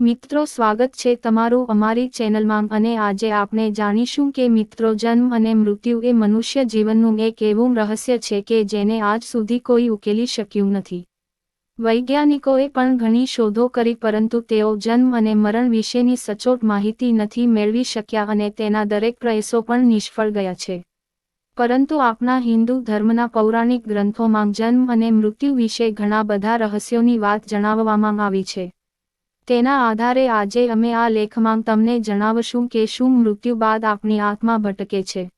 મિત્રો સ્વાગત છે તમારું અમારી ચેનલમાં અને આજે આપણે જાણીશું કે મિત્રો જન્મ અને મૃત્યુ એ મનુષ્ય જીવનનું એક એવું રહસ્ય છે કે જેને આજ સુધી કોઈ ઉકેલી શક્યું નથી. વૈજ્ઞાનિકોએ પણ ઘણી શોધો કરી પરંતુ તેઓ જન્મ અને મરણ વિશેની સચોટ માહિતી નથી મેળવી શક્યા અને તેના દરેક પ્રયાસો પણ નિષ્ફળ ગયા છે. પરંતુ આપણા હિન્દુ ધર્મના પૌરાણિક ગ્રંથોમાં જન્મ અને મૃત્યુ વિશે ઘણા બધા રહસ્યોની વાત જણાવવામાં આવી છે. તેના આધારે આજે અમે આ લેખમાં તમને જણાવશું કે શું મૃત્યુ બાદ આપણી આત્મા ભટકે છે.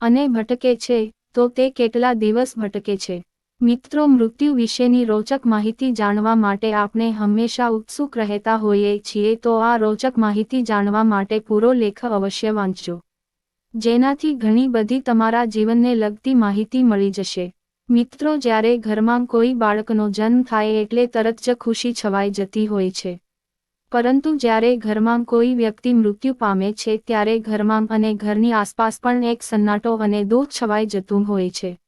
અને ભટકે છે, તો તે કેટલા દિવસ ભટકે છે. મિત્રો, મૃત્યુ વિશેની રોચક માહિતી જાણવા માટે આપણે હંમેશા ઉત્સુક રહેતા હોઈએ છીએ, તો આ રોચક માહિતી જાણવા માટે પૂરો લેખ અવશ્ય વાંચજો. જેનાથી ઘણી બધી તમારા જીવનને લગતી માહિતી મળી જશે. મિત્રો, જ્યારે ઘરમાં કોઈ બાળકનો જન્મ થાય એટલે તરત જ ખુશી છવાઈ જતી હોય છે. પરંતુ જ્યારે ઘરમાં કોઈ વ્યક્તિ મૃત્યુ પામે છે ત્યારે ઘરમાં અને ઘરની આસપાસ પણ એક સન્નાટો અને દુઃખ છવાઈ જતું હોય છે.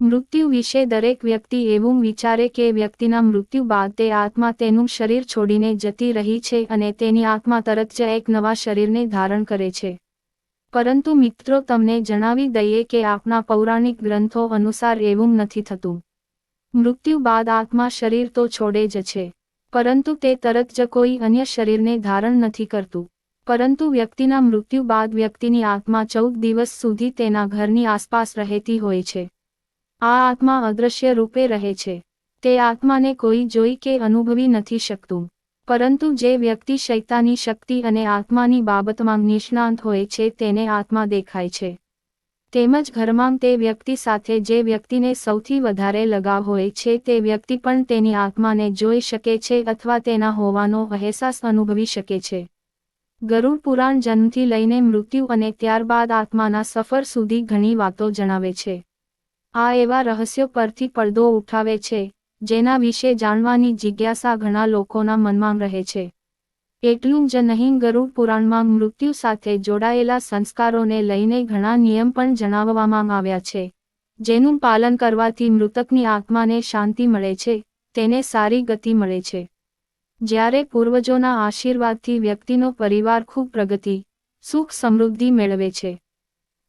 મૃત્યુ વિશે દરેક વ્યક્તિ એવું વિચારે કે વ્યક્તિના મૃત્યુ બાદ તે આત્મા તેનું શરીર છોડીને જતી રહી છે અને તેની આત્મા તરત જ એક નવા શરીરને ધારણ કરે છે. પરંતુ મિત્રો, તમને જણાવી દઈએ કે આપના પૌરાણિક ગ્રંથો અનુસાર એવું નથી થતું. મૃત્યુ બાદ આત્મા શરીર તો છોડે જ છે. પરંતુ તે તરત જ કોઈ અન્ય શરીરને ધારણ નથી કરતું. પરંતુ વ્યક્તિના મૃત્યુ બાદ વ્યક્તિની આત્મા ચૌદ દિવસ સુધી તેના ઘરની આસપાસ રહેતી હોય છે. આ આત્મા અદૃશ્ય રૂપે રહે છે. તે આત્માને કોઈ જોઈ કે અનુભવી નથી શકતું. પરંતુ જે વ્યક્તિ શૈતાની શક્તિ અને આત્માની બાબતમાં નિષ્ણાંત હોય છે તેને આત્મા દેખાય છે. તેમજ ઘરમાં તે વ્યક્તિ સાથે જે વ્યક્તિને સૌથી વધારે લગાવ હોય છે તે વ્યક્તિ પણ તેની આત્માને જોઈ શકે છે અથવા તેના હોવાનો અહેસાસ અનુભવી શકે છે. ગરુડ પુરાણ જન્મથી લઈને મૃત્યુ અને ત્યારબાદ આત્માના સફર સુધી ઘણી વાતો જણાવે છે. આ એવા રહસ્યો પરથી પડદો ઉઠાવે છે, જેના વિશે જાણવાની જિજ્ઞાસા ઘણા લોકોના મનમાં રહે છે. એટલું જ નહીં, ગરુડ પુરાણમાં મૃત્યુ સાથે જોડાયેલા સંસ્કારોને લઈને ઘણા નિયમ પણ જણાવવામાં આવ્યા છે. જેનું પાલન કરવાથી મૃતકની આત્માને શાંતિ મળે છે, તેને સારી ગતિ મળે છે. જ્યારે પૂર્વજોના આશીર્વાદથી વ્યક્તિનો પરિવાર ખૂબ પ્રગતિ, સુખ સમૃદ્ધિ મેળવે છે.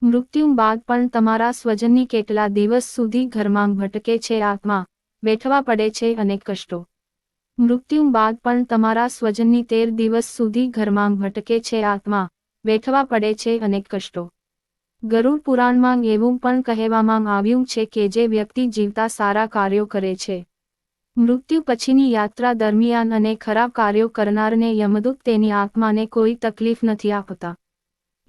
મૃત્યુ બાદ પણ તમારા સ્વજનની કેટલા દિવસ સુધી ઘરમાં ભટકે છે, આત્મા, બેઠવા પડે છે અને કષ્ટો મૃત્યુ બાદ પણ તમારા સ્વજનની તેર દિવસ સુધી ઘરમાં ભટકે છે આત્મા, વેઠવા પડે છે અનેક કષ્ટો. ગરુડ પુરાણમાં એવું પણ કહેવામાં આવ્યું છે કે જે વ્યક્તિ જીવતા સારા કાર્યો કરે છે. મૃત્યુ પછીની યાત્રા દરમિયાન અને ખરાબ કાર્યો કરનારને યમદૂત તેની આત્માને કોઈ તકલીફ નથી આપતા.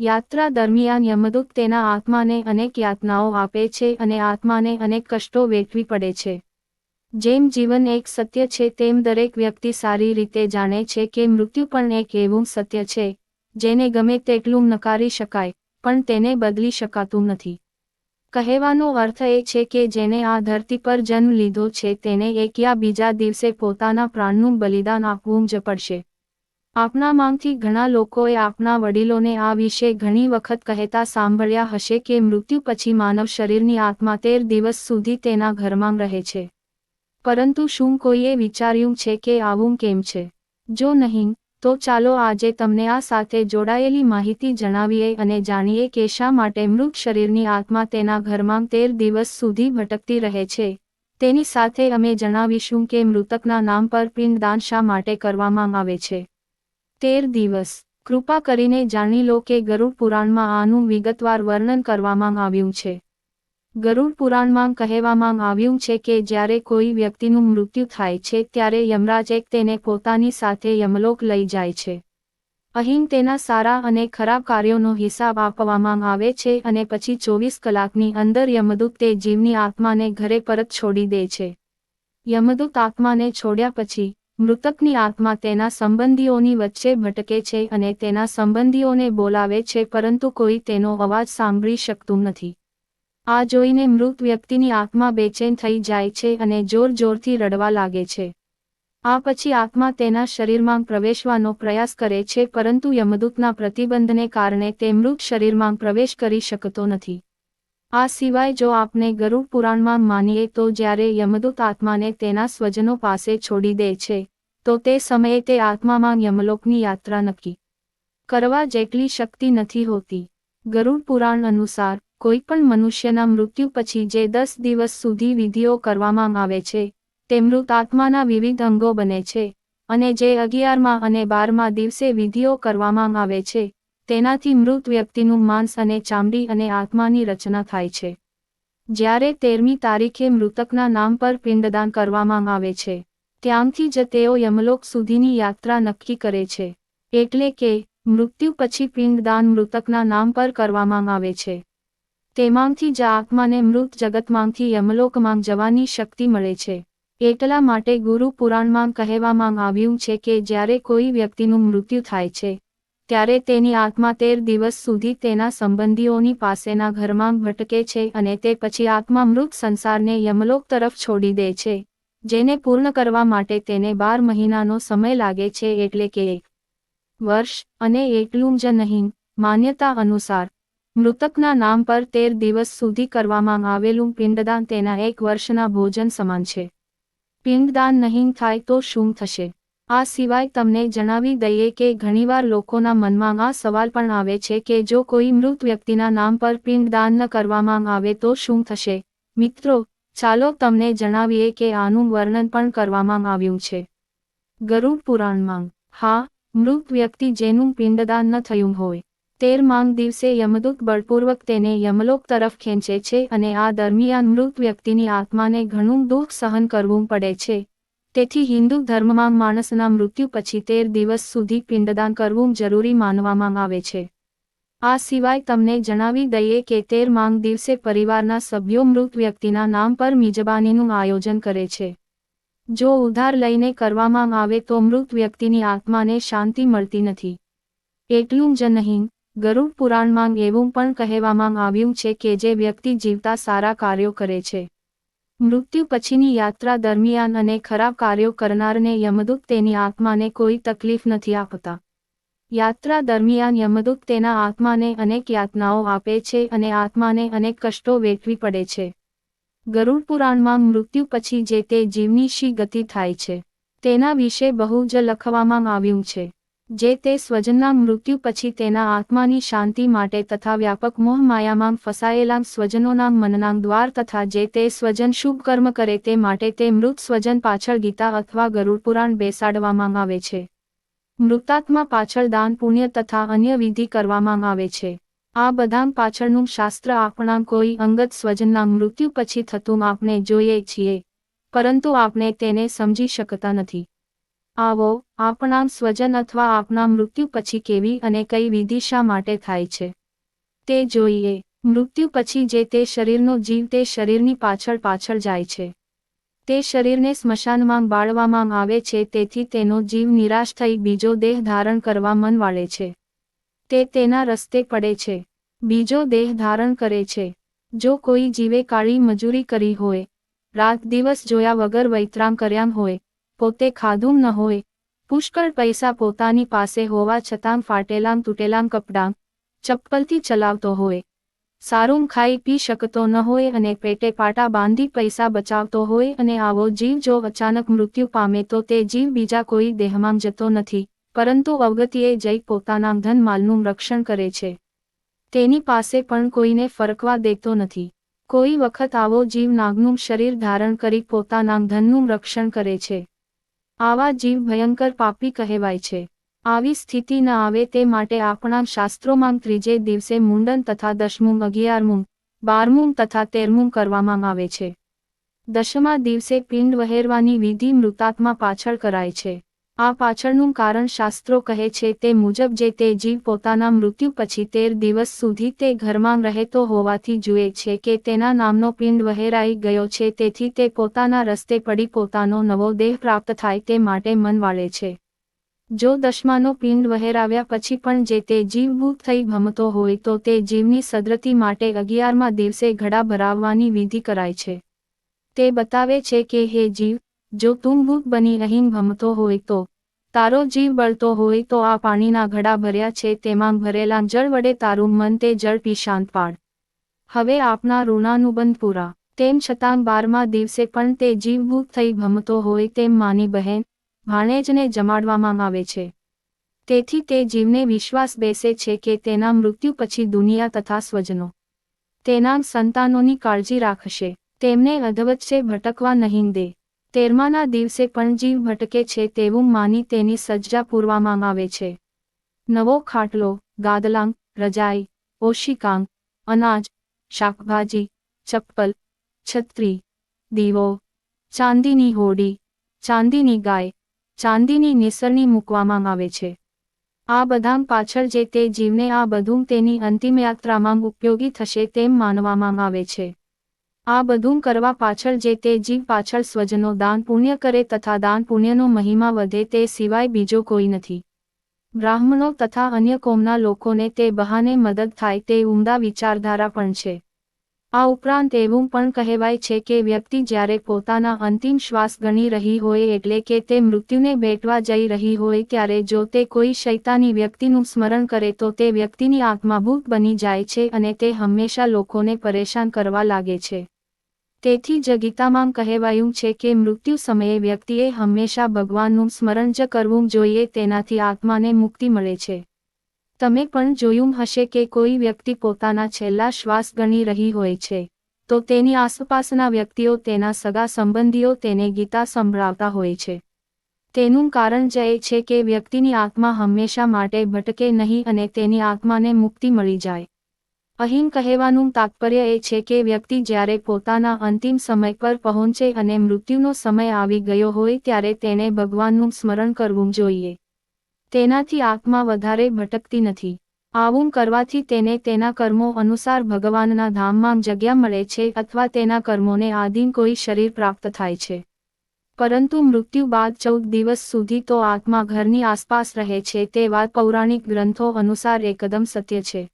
યાત્રા દરમિયાન યમદૂત તેના આત્માને અનેક યાતનાઓ આપે છે અને આત્માને અનેક કષ્ટો વેઠવી પડે છે. જેમ જીવન એક સત્ય છે, તેમ દરેક વ્યક્તિ સારી રીતે જાણે છે કે મૃત્યુ પણ એક એવું સત્ય છે, જેને ગમે તેટલું નકારી શકાય, પણ તેને બદલી શકાતું નથી. કહેવાનો અર્થ એ છે કે જેને આ ધરતી પર જન્મ લીધો છે, તેને એક યા બીજા દિવસે પોતાના પ્રાણનું બલિદાન આપવું જ પડશે. આપના માંગથી ઘણા લોકોએ આપના વડીલોને આ વિશે ઘણી વખત કહેતા સાંભળ્યા હશે કે મૃત્યુ પછી માનવ શરીરની આત્મા તેર દિવસ સુધી તેના ઘરમાં રહે છે. પરંતુ શું કોઈએ વિચાર્યું છે કે આવું કેમ છે? જો નહીં, તો ચાલો આજે તમને આ સાથે જોડાયેલી માહિતી જણાવીએ અને જાણીએ કે શા માટે મૃત શરીરની આત્મા તેના ઘરમાં તેર દિવસ સુધી ભટકતી રહે છે. તેની સાથે અમે જણાવીશું કે મૃતકના નામ પર પિંડદાન શા માટે કરવામાં આવે છે. તેર દિવસ. કૃપા કરીને જાણી લો કે ગરુડ પુરાણમાં આનું વિગતવાર વર્ણન કરવામાં આવ્યું છે. ગરુડ પુરાણમાં કહેવામાં આવ્યું છે કે જ્યારે કોઈ વ્યક્તિનું મૃત્યુ થાય છે ત્યારે યમરાજ એક તેને પોતાની સાથે યમલોક લઈ જાય છે. અહીં તેના સારા અને ખરાબ કાર્યોનો હિસાબ આપવામાં આવે છે અને પછી ચોવીસ કલાકની અંદર યમદૂત તે જીવની આત્માને ઘરે પરત છોડી દે છે. યમદૂત આત્માને છોડ્યા પછી, મૃતકની આત્મા તેના સંબંધીઓની વચ્ચે ભટકે છે અને તેના સંબંધીઓને બોલાવે છે પરંતુ કોઈ તેનો અવાજ સાંભળી શકતું નથી. આ જોઈને મૃત વ્યક્તિની આંખમાં બેચેન થઈ જાય છે અને જોર જોરથી રડવા લાગે છે. આ પછી આત્મા તેના શરીરમાં પ્રવેશવાનો પ્રયાસ કરે છે પરંતુ યમદૂતના પ્રતિબંધને કારણે તે મૃત શરીરમાં પ્રવેશ કરી શકતો નથી. આ સિવાય જો આપને ગરુડ પુરાણમાં માનીએ તો જ્યારે યમદૂત આત્માને તેના સ્વજનો પાસે છોડી દે છે, તો તે સમયે તે આત્મામાં યમલોકની યાત્રા નક્કી કરવા જેટલી શક્તિ નથી હોતી. ગરુડ પુરાણ અનુસાર કોઈ પણ મનુષ્યના મૃત્યુ પછી જે દસ દિવસ સુધી વિધિઓ કરવામાં આવે છે, તે મૃત આત્માના વિવિધ અંગો બને છે અને જે અગિયારમાં અને બારમા દિવસે વિધિઓ કરવામાં આવે છે, તેનાથી મૃત વ્યક્તિનું માંસ અને ચામડી અને આત્માની રચના થાય છે. જ્યારે તેરમી તારીખે મૃતકના નામ પર પિંડદાન કરવામાં આવે છે, ત્યાંથી જ તેઓ યમલોક સુધીની યાત્રા નક્કી કરે છે, એટલે કે મૃત્યુ પછી પિંડદાન મૃતકના નામ પર કરવામાં આવે છે. તેમાંથી જ આત્માને મૃત જગતમાંથી યમલોકમાં જવાની શક્તિ મળે છે. એટલા માટે ગુરુ પુરાણમાં કહેવામાં આવ્યું છે કે જ્યારે કોઈ વ્યક્તિનું મૃત્યુ થાય છે, ત્યારે તેની આત્મા તેર દિવસ સુધી તેના સંબંધીઓની પાસેના ઘરમાં ભટકે છે અને તે પછી આત્મા મૃત સંસારને યમલોક તરફ છોડી દે છે, જેને પૂર્ણ કરવા માટે તેને બાર મહિનાનો સમય લાગે છે એટલે કે એક વર્ષ અને એટલું જ નહીં, માન્યતા અનુસાર મૃતકના નામ પર તેર દિવસ સુધી કરવામાં આવેલું પિંડદાન તેના એક વર્ષના ભોજન સમાન છે. પિંડદાન નહીં થાય તો શું થશે? આ સિવાય તમને જણાવી દઈએ કે ઘણીવાર લોકોના મનમાં આ સવાલ પણ આવે છે કે જો કોઈ મૃત વ્યક્તિના નામ પર પિંડદાન ન કરવામાં આવે તો શું થશે? મિત્રો, ચાલો તમને જણાવીએ કે આનું વર્ણન પણ કરવામાં આવ્યું છે. ગરુડ પુરાણમાં, હા, મૃત વ્યક્તિ જેનું પિંડદાન ન થયું હોય. તેર માંગ દિવસે યમદૂત બળપૂર્વક તેને યમલોક તરફ ખેંચે છે અને આ દરમિયાન મૃત વ્યક્તિની આત્માને ઘણું દુઃખ સહન કરવું પડે છે. તેથી હિન્દુ ધર્મમાં માણસના મૃત્યુ પછી તેર દિવસ સુધી પિંડદાન કરવું જરૂરી માનવામાં આવે છે. આ સિવાય તમને જણાવી દઈએ કે તેર માંગ દિવસે પરિવારના સભ્યો મૃત વ્યક્તિના નામ પર મિજબાનીનું આયોજન કરે છે. જો ઉધાર લઈને કરવામાં આવે તો મૃત વ્યક્તિની આત્માને શાંતિ મળતી નથી. એટલું જ નહીં ગરુડ પુરાણમાં એવું પણ કહેવામાં આવ્યું છે કે જે વ્યક્તિ જીવતા સારા કાર્યો કરે છે. મૃત્યુ પછીની યાત્રા દરમિયાન અને ખરાબ કાર્યો કરનારને યમદૂત તેની આત્માને કોઈ તકલીફ નથી આપતા. યાત્રા દરમિયાન યમદૂત તેના આત્માને અનેક યાતનાઓ આપે છે અને આત્માને અનેક કષ્ટો વેઠવી પડે છે. ગરુડ પુરાણમાં મૃત્યુ પછી જે તે જીવની શી ગતિ થાય છે, તેના વિશે બહુ જ લખવામાં આવ્યું છે. જે તે સ્વજનના મૃત્યુ પછી તેના આત્માની શાંતિ માટે તથા વ્યાપક મોહ માયામાં ફસાયેલા સ્વજનોના મનના દ્વાર તથા જે તે સ્વજન શુભ કર્મ કરે તે માટે તે મૃત સ્વજન પાછળ ગીતા અથવા ગરુડ પુરાણ બેસાડવામાં આવે છે. મૃતાત્મા પાછળ દાન, પુણ્ય તથા અન્ય વિધિ કરવામાં આવે છે. આ બધામ પાછળનું શાસ્ત્ર આપણા કોઈ અંગત સ્વજનના મૃત્યુ પછી થતું આપણે જોઈએ છીએ, પરંતુ આપણે તેને સમજી શકતા નથી. આવો આપણા સ્વજન અથવા આપના મૃત્યુ પછી કેવી અને કઈ વિધિ શા માટે થાય છે? તે જોઈએ. મૃત્યુ પછી જે તે શરીરનો જીવ તે શરીરની પાછળ પાછળ જાય છે. તે શરીરને સ્મશાનમાં બાળવામાં આવે છે, તેથી તેનો જીવ નિરાશ થઈ બીજો દેહ ધારણ કરવા મન વાળે છે. તે તેના રસ્તે પડે છે. બીજો દેહ ધારણ કરે છે. જો કોઈ જીવે કાળી મજૂરી કરી હોય, રાત દિવસ જોયા વગર વૈતરામ કર્યા હોય પોતે ખાધું ન હોય. પુષ્કળ પૈસા પોતાની પાસે હોવા છતાં ફાટેલામ તૂટેલાં કપડાં ચપ્પલથી ચલાવતો હોય. સારું ખાઈ પી શકતો ન હોય અને પેટે પાટા બાંધી પૈસા બચાવતો હોય અને આવો જીવ જો અચાનક મૃત્યુ પામે તો તે જીવ બીજા કોઈ દેહમાં જતો નથી, પરંતુ અવગતિએ જઈ પોતાના ધન માલનું રક્ષણ કરે છે. તેની પાસે પણ કોઈને ફરકવા દેતો નથી. કોઈ વખત આવો જીવ નાગનું શરીર ધારણ કરી પોતાના ધનનું રક્ષણ કરે છે. આવા જીવ ભયંકર પાપી કહેવાય છે. આવી સ્થિતિ ન આવે તે માટે આપણા શાસ્ત્રોમાં ત્રીજે દિવસે મુંડન તથા દસમું અગિયારમું, બારમું તથા તેરમું કરવામાં આવે છે. દશમા દિવસે પિંડ વહેરવાની વિધિ મૃતાત્મા પાછળ કરાય છે. આ પાછળનું કારણ શાસ્ત્રો કહે છે તે મુજબ જે તે જીવ પોતાના મૃત્યુ પછી તેર દિવસ સુધી તે ઘરમાં રહેતો હોવાથી જુએ છે કે તેના નામનો પિંડ વહેરાઈ ગયો છે તેથી તે પોતાના રસ્તે પડી પોતાનો નવો દેહ પ્રાપ્ત થાય તે માટે મન વાળે છે. જો દશમાનો પિંડ વહેરાવ્યા પછી પણ જે તે જીવભૂત થઈ ભમતો હોય તો તે જીવની સદરતી માટે અગિયારમા દિવસે ઘડા ભરાવવાની વિધિ કરાય છે. તે બતાવે છે કે હે જીવ જો તું ભૂત બની અહીં ભમતો હોય તો, તારો જીવ બળતો હોય તો આ પાણીના ઘડા ભર્યા છે તેમાં ભરેલા જળ વડે તારું મન તે જળ પી શાંત પાડ. હવે આપના ઋણાનુબંધ પૂરા. તેમ છતાં બારમા દિવસે પણ તે જીવભૂત થઈ ભમતો હોય તેમ માની બહેન, ભાણેજને જમાડવામાં આવે છે. તેથી તે જીવને વિશ્વાસ બેસે છે કે તેના મૃત્યુ પછી દુનિયા તથા સ્વજનો, તેના સંતાનોની કાળજી રાખશે. તેમને અધવચ્ચે ભટકવા નહીં દે. તેરમાના દિવસે પણ જીવ ભટકે છે તેવું માની તેની સજ્જા પૂરવામાં આવે છે. નવો ખાટલો, ગાદલાંગ, રજાઈ, ઓશિકાંગ, અનાજ, શાકભાજી, ચપ્પલ, છત્રી, દીવો, ચાંદીની હોડી, ચાંદીની ગાય, ચાંદીની નિસરણી મૂકવામાં આવે છે. આ બધામ પાછળ જે તે જીવને આ બધું તેની અંતિમ યાત્રામાં ઉપયોગી થશે તેમ માનવામાં આવે છે. આ બધું કરવા પાછળ જે તે જીવ પાછળ સ્વજનો દાન પુણ્ય કરે તથા દાન પુણ્યનો મહિમા વધે તે સિવાય બીજો કોઈ નથી. બ્રાહ્મણો તથા અન્ય કોમના લોકોને તે બહાને મદદ થાય તે ઉમદા વિચારધારા પણ છે. આ ઉપરાંત એવું પણ કહેવાય છે કે વ્યક્તિ જ્યારે પોતાના અંતિમ શ્વાસ ગણી રહી હોય એટલે કે તે મૃત્યુને ભેટવા જઈ રહી હોય ત્યારે જો તે કોઈ શૈતાની વ્યક્તિનું સ્મરણ કરે તો તે વ્યક્તિની આત્માભૂત બની જાય છે અને તે હંમેશા લોકોને પરેશાન કરવા લાગે છે. તેથી જ ગીતામાં કહેવાયું છે કે મૃત્યુ સમયે વ્યક્તિએ હંમેશા ભગવાનનું સ્મરણ જ કરવું જોઈએ તેનાથી આત્માને મુક્તિ મળે છે. તમે પણ જોયું હશે કે કોઈ વ્યક્તિ પોતાના છેલ્લા શ્વાસ ગણી રહી હોય છે, તો તેની આસપાસના વ્યક્તિઓ તેના સગા સંબંધીઓ તેને ગીતા સંભળાવતા હોય છે. તેનું કારણ જ એ છે કે વ્યક્તિની આત્મા હંમેશા માટે ભટકે નહીં અને તેની આત્માને મુક્તિ મળી જાય. અહીં કહેવાનું તાત્પર્ય એ છે કે વ્યક્તિ જ્યારે પોતાના અંતિમ સમય પર પહોંચે અને મૃત્યુનો સમય આવી ગયો હોય ત્યારે તેને ભગવાનનું સ્મરણ કરવું જોઈએ. તેનાથી આત્મા વધારે ભટકતી નથી. આવું કરવાથી તેને તેના કર્મો અનુસાર ભગવાનના ધામમાં જગ્યા મળે છે અથવા તેના કર્મોને આધીન કોઈ શરીર પ્રાપ્ત થાય છે. પરંતુ મૃત્યુ બાદ ચૌદ દિવસ સુધી તો આત્મા ઘરની આસપાસ રહે છે તે વાત પૌરાણિક ગ્રંથો અનુસાર એકદમ સત્ય છે.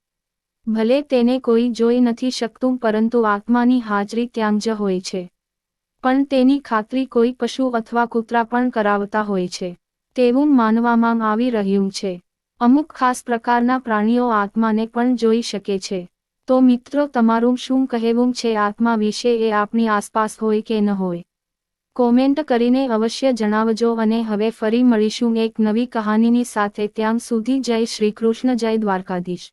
ભલે તેને કોઈ જોઈ નથી શકતું પરંતુ આત્માની હાજરી ત્યાં જ હોય છે. પણ તેની ખાતરી કોઈ પશુ અથવા કૂતરા પણ કરાવતા હોય છે. તેવું માનવામાં આવી રહ્યું છે. અમુક ખાસ પ્રકારના પ્રાણીઓ આત્માને પણ જોઈ શકે છે. તો મિત્રો, તમારું શું કહેવું છે? આત્મા વિશે એ આપની આસપાસ હોય કે ન હોય? કોમેન્ટ કરીને અવશ્ય જણાવજો અને હવે ફરી મળીશું એક નવી કહાનીની સાથે. ત્યાં સુધી જય શ્રી કૃષ્ણ, જય દ્વારકાધીશ.